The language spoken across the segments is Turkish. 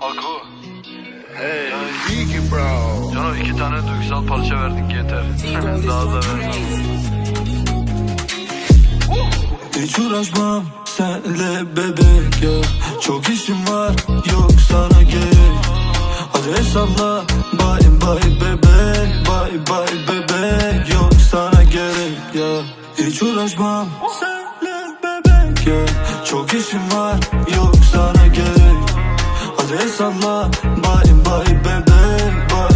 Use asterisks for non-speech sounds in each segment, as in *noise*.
Haku. Hey, Yani, Biggie bro. Cano iki tane duygusal parça verdik yeter. Daha da ver. Hiç uğraşmam senle bebek ya Çok işim var yok sana gerek Hadi hesapla bye bye bebek Bye bye bebek yok sana gerek ya Hiç uğraşmam senle ya Çok işim var yok sana gerek. Hadi hesapla bye bye bebek bye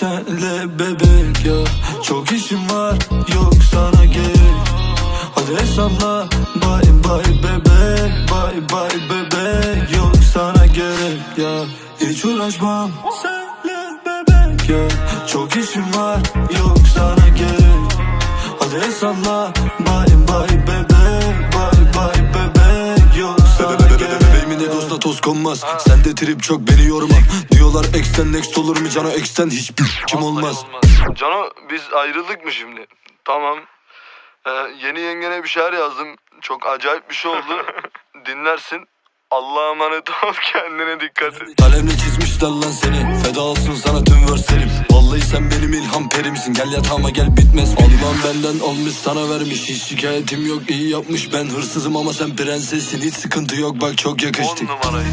senle bebek ya. Çok işim var yok sana gerek. Hadi hesapla bye bye bebek Bye bye bebek. Yok sana gerek ya. Hiç uğraşmam senle bebek ya. Çok işim var yok sana gerek. Hadi hesapla bye bye bebek Bye bye bebek. Yok sana gerek. Bebeğimin egosuna toz konmaz. Sende trip çok beni yorma Diyorlar ex'ten next olur mu cana ex'ten hiçbir kim Vallahi olmaz Cano biz ayrıldık mı şimdi? Tamam. Ee, yeni yengene bir şeyler yazdım. Çok acayip bir şey oldu. *laughs* Dinlersin. Allah'a emanet ol *laughs* kendine dikkat et. Kalemle çizmişler lan seni Feda olsun sana tüm verslerim Vallahi sen benim ilham perimsin Gel yatağıma gel bitmez Allah'ım benden almış sana vermiş Hiç şikayetim yok iyi yapmış Ben hırsızım ama sen prensessin Hiç sıkıntı yok bak çok 10 yakıştık numarayı.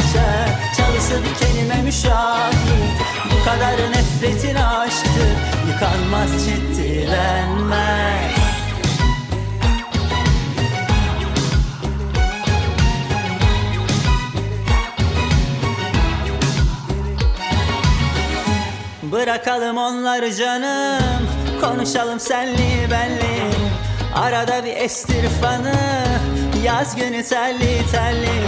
bahçe Çalısı dikenime müşahit. Bu kadar nefretin aşktı Yıkanmaz ciddilenmez Bırakalım onları canım Konuşalım senli benli. Arada bir estir Yaz günü telli telli.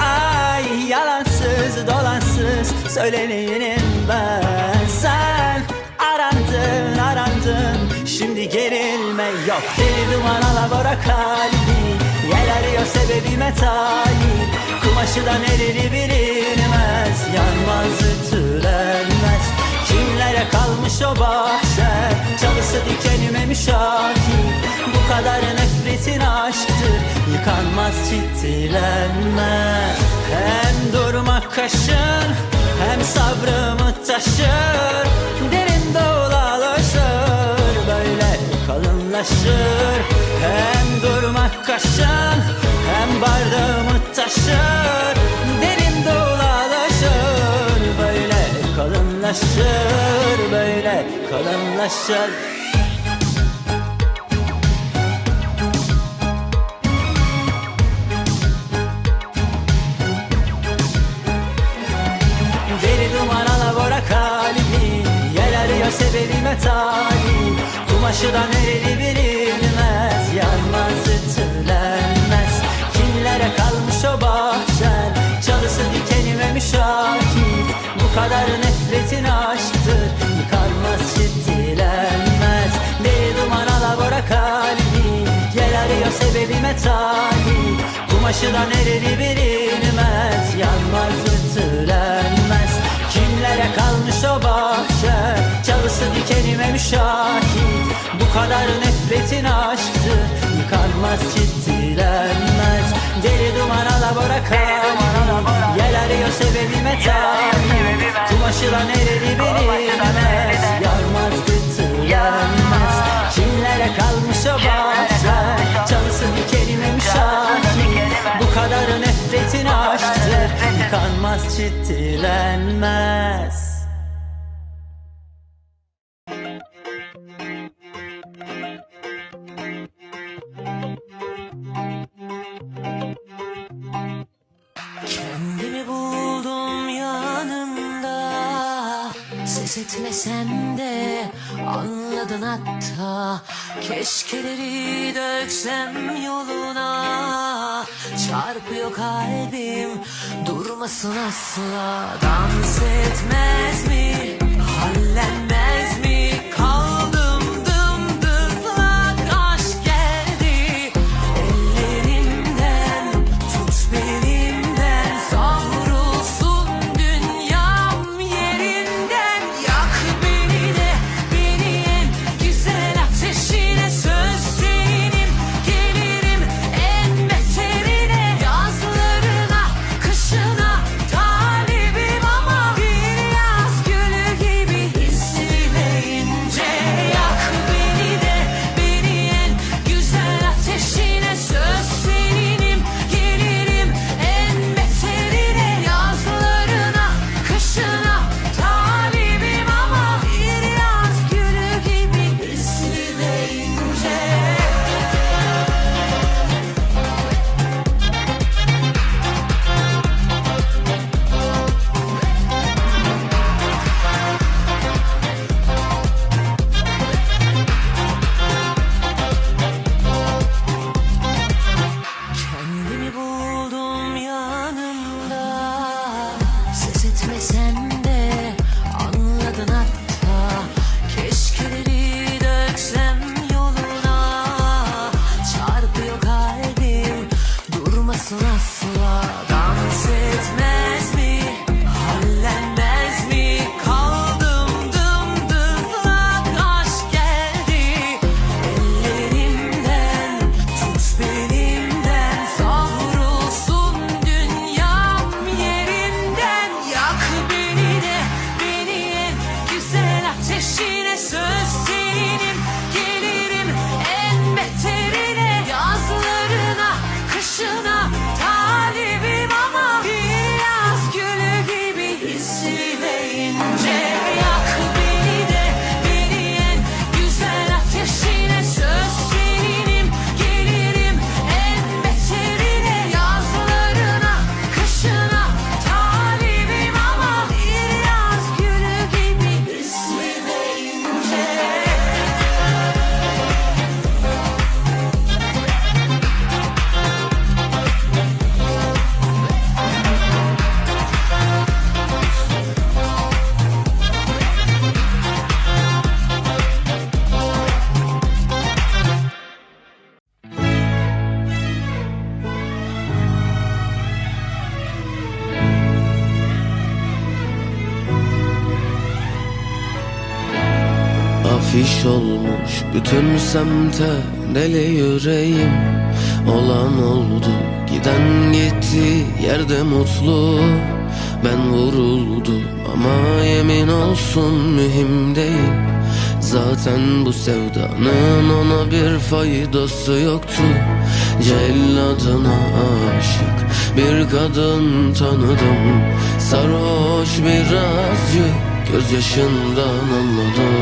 Ay yalansız dolansız Söyleneyim ben. Sen arandın arandın. Şimdi gerilme yok. Deli duman alabora kalbi Yel arıyor sebebime talip Kumaşı da nereli bilinmez. Yanmaz ütü o bahçe. Çalısı dikenime müşahit Bu kadar nefretin aşktır Yıkanmaz ciddilenme Hem durmak kaşın Hem sabrımı taşır. Derin dolalaşır Böyle kalınlaşır. Hem durmak kaşın Hem bardağımı taşır. Derin dolalaşır kalınlaşır Böyle kalınlaşır Deli duman alabora kalbi Yer arıyor sebebime talip Kumaşı da nereli bilinmez Yanmaz sebebime talip. Kumaşı da nereli bilinmez Yanmaz ütülenmez. Kimlere kalmış o bahçe? Çalısı dikenime müşahit. Bu kadar nefretin aşktı Yıkanmaz ciddilenmez Deli duman alabora kalbi Yel arıyor sebebime talip. Kumaşı da nereli bilinmez Yanmaz ütülenmez. Kimlere kalmış o bahçe Bu kadar nefretin aşktır. Yıkanmaz ciddilenmez Kendimi buldum yanında Ses etmesen de anladın hatta. Keşkeleri döksem yoluna Çarpıyor kalbim durmasın asla. Dans etmez mi Ses bütün semte deli yüreğim. Olan oldu giden gitti yerde mutlu. Ben vuruldum ama yemin olsun mühim değil. Zaten bu sevdanın ona bir faydası yoktu. Celladına aşık bir kadın tanıdım. Sarhoş birazcık gözyaşından anladım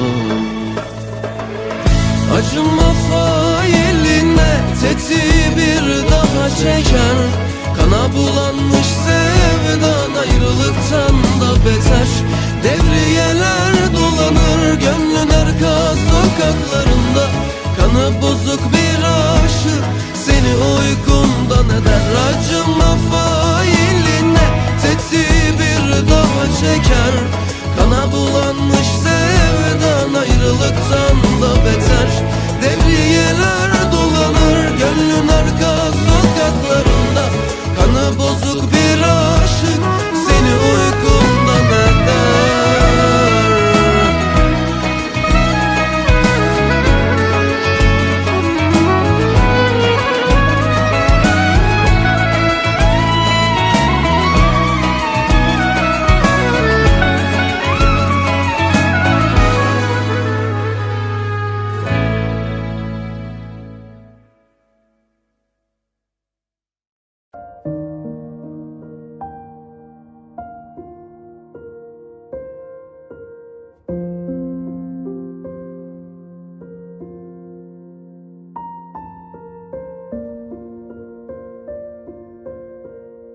Acıma failine tetiği bir daha çeker Kana bulanmış sevdan ayrılıktan da beter. Devriyeler